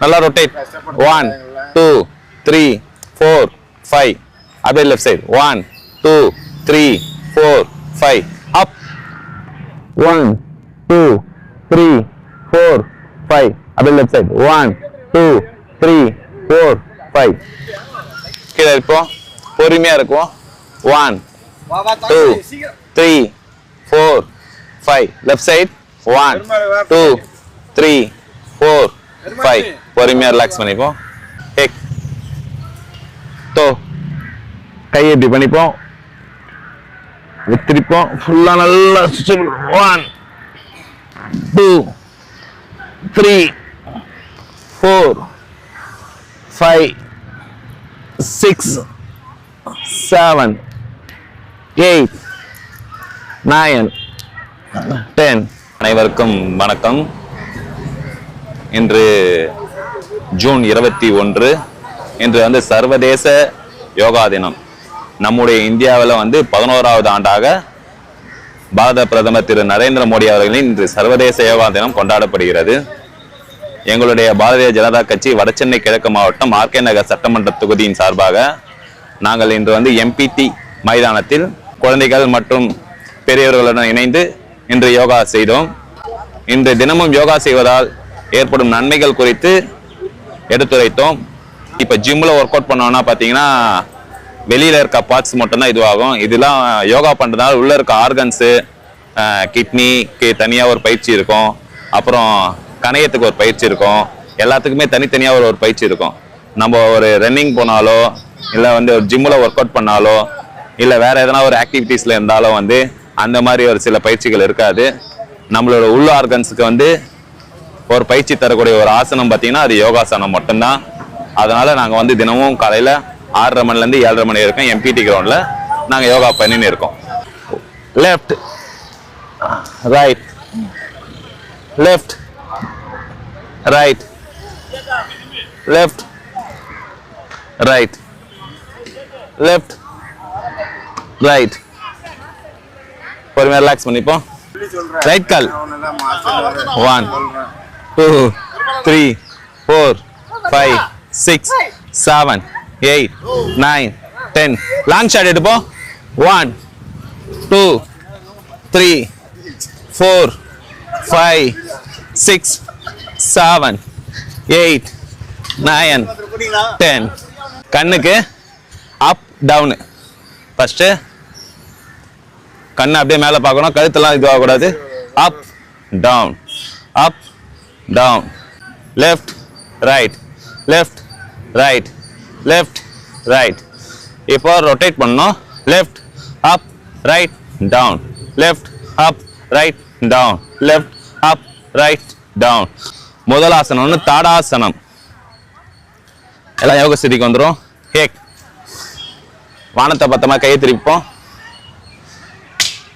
நல்லா rotate one two three four five அப்படியே left side one two three four five up one two three four five அப்படியே left side one two three four five கீழே இருப்போம். பொறுமையா இருக்கும். One two three four five left side one two three four five பொறுமையாக relax பண்ணிப்போம். எக் தோ கையை இப்படி பண்ணிப்போம். திருப்போம் ஃபுல்லாக நல்லா one two three four five six seven eight nine ten அனைவருக்கும் வணக்கம். இன்று ஜூன் இருபத்தி ஒன்று. இன்று வந்து சர்வதேச யோகா தினம். நம்முடைய இந்தியாவில் வந்து பதினோராவது ஆண்டாக பாரத பிரதமர் திரு நரேந்திர மோடி அவர்களின் இன்று சர்வதேச யோகா தினம் கொண்டாடப்படுகிறது. எங்களுடைய பாரதிய ஜனதா கட்சி வடசென்னை கிழக்கு மாவட்டம் ஆர்கே நகர் சட்டமன்ற தொகுதியின் சார்பாக நாங்கள் இன்று வந்து எம்பிடி மைதானத்தில் குழந்தைகள் மற்றும் பெரியவர்களுடன் இணைந்து இன்று யோகா செய்தோம். இன்று தினமும் யோகா செய்வதால் ஏற்படும் நன்மைகள் குறித்து எடுத்துரைத்தோம். இப்போ ஜிம்மில் ஒர்க் அவுட் பண்ணோம்னா பார்த்தீங்கன்னா வெளியில் இருக்க பார்ட்ஸ் மட்டும்தான் இதுவாகும். இதெல்லாம் யோகா பண்ணுறதுனால உள்ளே இருக்க ஆர்கன்ஸு கிட்னிக்கு தனியாக ஒரு பயிற்சி இருக்கும். அப்புறம் கணையத்துக்கு ஒரு பயிற்சி இருக்கும். எல்லாத்துக்குமே தனித்தனியாக ஒரு ஒரு பயிற்சி இருக்கும். நம்ம ஒரு ரன்னிங் போனாலோ இல்லை வந்து ஒரு ஜிம்மில் ஒர்க் அவுட் பண்ணாலோ இல்லை வேறு எதனா ஒரு ஆக்டிவிட்டீஸில் இருந்தாலும் வந்து அந்த மாதிரி ஒரு சில பயிற்சிகள் இருக்காது. நம்மளோட உள்ள ஆர்கன்ஸுக்கு வந்து ஒரு பயிற்சி தரக்கூடிய ஒரு ஆசனம் பார்த்தீங்கன்னா அது யோகாசனம் மட்டும்தான். அதனால நாங்கள் வந்து தினமும் காலையில் ஆறரை மணிலேருந்து ஏழரை மணி வரைக்கும் எம்பிடி கிரவுண்டில் நாங்கள் யோகா பண்ணின்னு இருக்கோம். Left right left right left right left right பொறுமையாக ரிலாக்ஸ் பண்ணிப்போம். ரைட் கால் one two three four five six seven eight nine ten long shot எடுப்போம் one two three four five six seven eight nine ten கண்ணுக்கு up down first கண்ணை அப்படியே மேலே பார்க்கணும். கழுத்தெல்லாம் இதுவாகக்கூடாது. Up down up down left right left right left right இப்போ rotate பண்ணோம் left up right down left up right down left up right down முதல் ஆசனம் வந்து தாடாசனம். எல்லாம் யோக ஸ்திதிக்கு வந்துடும் ஹேக் வானத்தை பத்தமா கையை திருப்போம்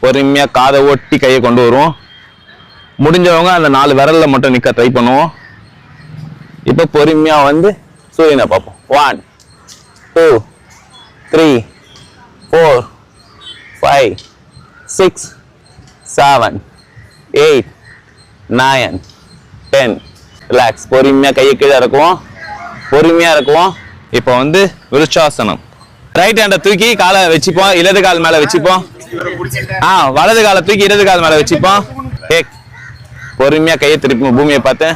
பொறுமையாக காதை ஓட்டி கையை கொண்டு வருவோம். முடிஞ்சவங்க அந்த நாலு விரல்ல மட்டும் நிற்க ட்ரை பண்ணுவோம். இப்போ பொறுமையாக வந்து சூரியனை பார்ப்போம். One two three four five six seven eight nine ten relax பொறுமையாக கையை கீழே இறக்குவோம். பொறுமையாக இருக்குவோம் இப்போ வந்து விருட்சாசனம். ரைட் ஹேண்டை தூக்கி காலை வச்சுப்போம். இடது கால் மேலே வச்சுப்போம். ஆ வலது காலை தூக்கி இடது கால் மேலே வச்சுப்போம். ஏ பொறுமையா கையை திருப்பி பூமியை பார்த்து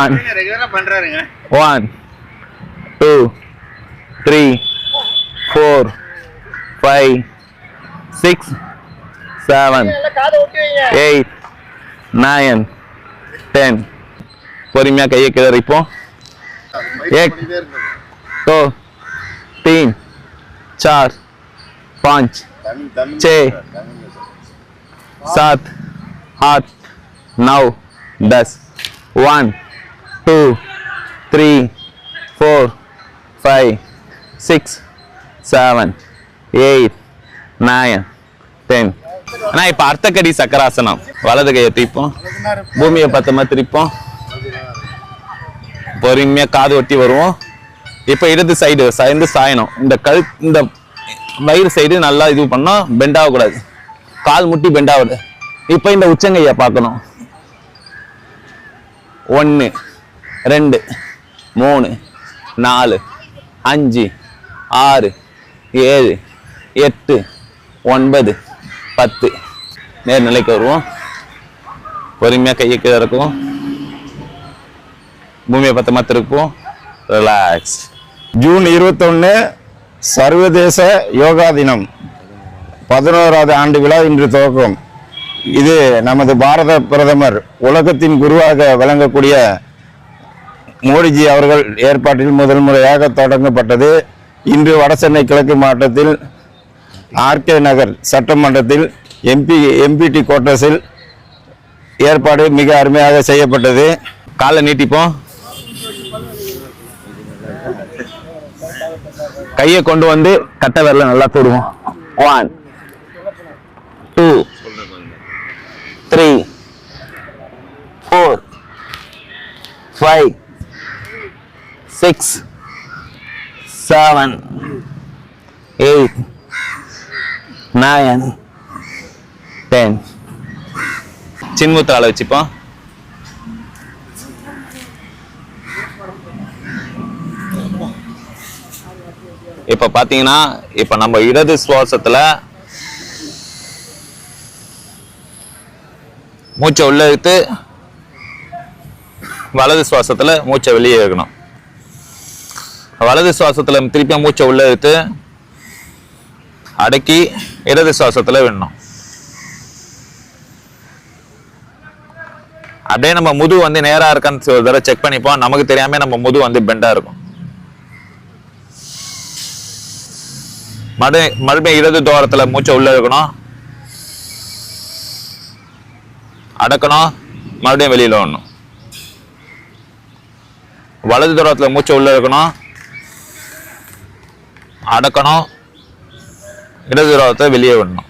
ஒன் ரெகுலரா பண்றாருங்க one two three four five six seven காதை ஒட்டி வைங்க எயிட் நைன் டென் பொறுமையா கையை கிளறிப்போம் एक दो तीन चार पाँच छः सात आठ નવ દસ one two three four five six seven eight nine ten ஆனால் இப்போ அர்த்தக்கடி சக்கராசனம். வலது கையை திருப்போம் பூமியை பத்தமாக திருப்போம் பொறுமையாக காது ஒட்டி வருவோம். இப்போ இடது சைடு சேர்ந்து சாயணும். இந்த கல் இந்த வயிறு சைடு நல்லா இது பண்ணால் பெண்டாகக்கூடாது கால் முட்டி பெண்ட் இப்போ இந்த உச்சங்கையை பார்க்கணும். ஒன்று ரெண்டு மூணு நாலு அஞ்சு ஆறு ஏழு எட்டு ஒன்பது பத்து. நேர் நிலைக்கு வருவோம். பொறுமையாக கையை கீழே இருக்கும் பூமியை பத்தமாக திருப்போம் ரிலாக்ஸ் ஜூன் இருபத்தொன்று சர்வதேச யோகா தினம். பதினோராவது ஆண்டு விழா இன்று துவக்கம். இது நமது பாரத பிரதமர் உலகத்தின் குருவாக விளங்கக்கூடிய மோடிஜி அவர்கள் ஏற்பாட்டில் முதல் முறையாக தொடங்கப்பட்டது. இன்று வடசென்னை கிழக்கு மாவட்டத்தில் ஆர்கே நகர் சட்டமன்றத்தில் எம்பி எம்பிடி கோட்டஸில் ஏற்பாடு மிக அருமையாக செய்யப்பட்டது. காலை நீட்டிப்போம். கையை கொண்டு வந்து கட்டை விரல நல்லா தொடுவோம். One two three four five six seven eight nine ten சின்முத்தால வச்சுப்போம் இப்ப பாத்தீங்கன்னா இப்ப நம்ம இடது சுவாசத்துல மூச்சை உள்ள இழுத்து வலது சுவாசத்துல மூச்சை வெளியே இருக்கணும் வலது சுவாசத்தில் திருப்பியும் மூச்சை உள்ள எடுத்து அடக்கி இடது சுவாசத்தில் விடணும். அப்படியே நம்ம முது வந்து நேராக இருக்கான்னு ஒரு தடவை செக் பண்ணிப்போம். நமக்கு தெரியாமல் நம்ம முது வந்து பெண்டாக இருக்கும். மறு மறுபடியும் இடது தோரத்தில் மூச்சை உள்ள இருக்கணும் அடக்கணும். மறுபடியும் வெளியில் வரணும். வலது தோரத்தில் மூச்சை உள்ள இருக்கணும் அடக்கணும். இடது வெளியே விடணும்.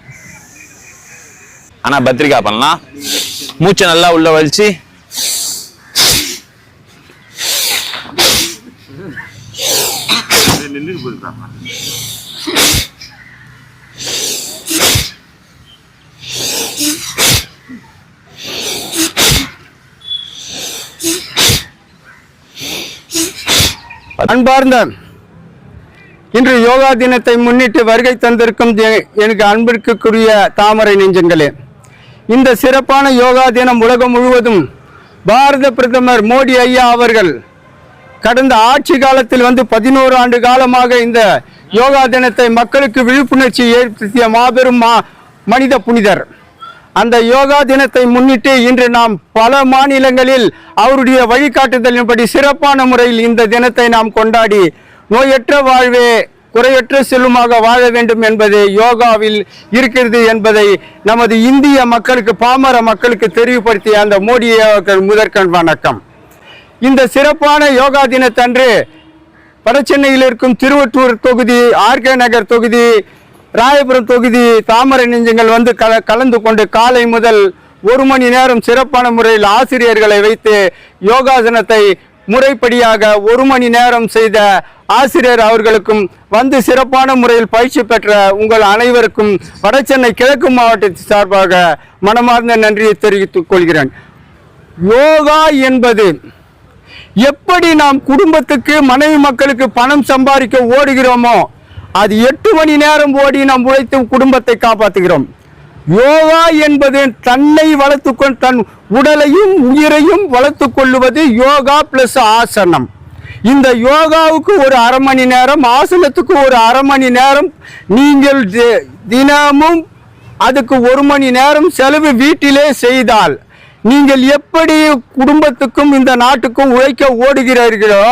ஆனா பத்திரிக்கா பண்ணலாம் மூச்சை நல்லா உள்ள வலிச்சு அன்பார்ந்தான் இன்று யோகா தினத்தை முன்னிட்டு வருகை தந்திருக்கும் எனக்கு அன்பிற்குரிய தாமரை நெஞ்சங்களே. இந்த சிறப்பான யோகா தினம் உலகம் முழுவதும் பாரத பிரதமர் மோடி ஐயா அவர்கள் கடந்த ஆட்சி காலத்தில் வந்து பதினோரு ஆண்டு காலமாக இந்த யோகா தினத்தை மக்களுக்கு விழிப்புணர்ச்சி ஏற்படுத்திய மாபெரும் மா மனித புனிதர். அந்த யோகா தினத்தை முன்னிட்டு இன்று நாம் பல மாநிலங்களில் அவருடைய வழிகாட்டுதலின்படி சிறப்பான முறையில் இந்த தினத்தை நாம் கொண்டாடி நோயற்ற வாழ்வே குறையற்ற செல்லுமாக வாழ வேண்டும் என்பது யோகாவில் இருக்கிறது என்பதை நமது இந்திய மக்களுக்கு பாமர மக்களுக்கு தெரிவுபடுத்திய அந்த மோடி முதற்கண் வணக்கம். இந்த சிறப்பான யோகா தினத்தன்று வடசென்னையில் இருக்கும் திருவற்றூர் தொகுதி ஆர்கே நகர் தொகுதி ராயபுரம் தொகுதி தாமரை நெஞ்சங்கள் வந்து கல கலந்து கொண்டு காலை முதல் ஒரு மணி நேரம் சிறப்பான முறையில் ஆசிரியர்களை வைத்து யோகாசனத்தை முறைப்படியாக ஒரு மணி நேரம் செய்த ஆசிரியர் அவர்களுக்கும் வந்து சிறப்பான முறையில் பயிற்சி பெற்ற உங்கள் அனைவருக்கும் வடசென்னை கிழக்கு மாவட்டத்தின் சார்பாக மனமார்ந்த நன்றியை தெரிவித்துக் கொள்கிறேன். யோகா என்பது எப்படி நாம் குடும்பத்துக்கு மனைவி மக்களுக்கு பணம் சம்பாதிக்க ஓடுகிறோமோ அது எட்டு மணி நேரம் ஓடி நாம் உழைத்து குடும்பத்தை காப்பாற்றுகிறோம். யோகா என்பது தன்னை வளர்த்துக்கொள் தன் உடலையும் உயிரையும் வளர்த்துக் கொள்ளுவது யோகா பிளஸ் ஆசனம். இந்த யோகாவுக்கு ஒரு அரை மணி நேரம் ஆசனத்துக்கு ஒரு அரை மணி நேரம் நீங்கள் தி- தினமும் அதுக்கு ஒரு மணி நேரம் செலவு வீட்டிலே செய்தால் நீங்கள் எப்படி குடும்பத்துக்கும் இந்த நாட்டுக்கும் உழைக்க ஓடுகிறீர்களோ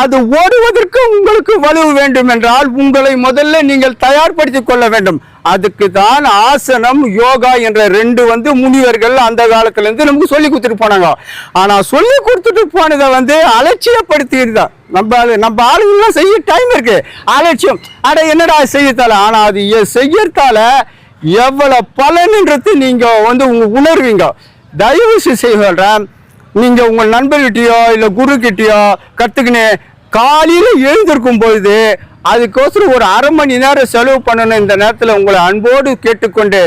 அது ஓடுவதற்கு உங்களுக்கு வலுவு வேண்டும் என்றால் உங்களை முதல்ல நீங்கள் தயார்படுத்திக் கொள்ள வேண்டும். அதுக்கு தான் ஆசனம் யோகா என்ற ரெண்டு வந்து முனிவர்கள் அந்த காலத்துலேருந்து நமக்கு சொல்லி கொடுத்துட்டு போனாங்க. ஆனா சொல்லி கொடுத்துட்டு போனதை வந்து அலட்சியப்படுத்தியிருந்தா. நம்ம நம்ம ஆளுங்கெல்லாம் செய்ய டைம் இருக்கு. அலட்சியம். அட என்னடா செய்யத்தால? ஆனா அது செய்யறதால எவ்வளவு பலன்ன்றது நீங்க வந்து உங்க உணர்வீங்க. தயவு செய்கிறேன் நீங்கள் உங்கள் நண்பர்கிட்டயோ இல்லை குருக்கிட்டேயோ கிட்டயோ காலையில் எழுந்திருக்கும் பொழுது அதுக்கோசரம் ஒரு அரை மணி நேரம் செலவு பண்ணணும். இந்த நேரத்தில் உங்களை அன்போடு கேட்டுக்கொண்டு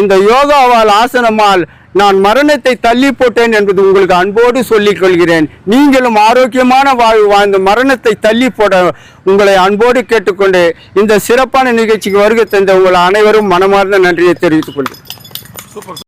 இந்த யோகாவால் ஆசனமால் நான் மரணத்தை தள்ளி போட்டேன் என்பது உங்களுக்கு அன்போடு சொல்லிக் கொள்கிறேன். நீங்களும் ஆரோக்கியமான வாழ்வு வாழ்ந்த மரணத்தை தள்ளி போட உங்களை அன்போடு கேட்டுக்கொண்டு இந்த சிறப்பான நிகழ்ச்சிக்கு வருகை தந்த உங்கள் அனைவரும் மனமார்ந்த நன்றியை தெரிவித்துக் கொள்கிறேன்.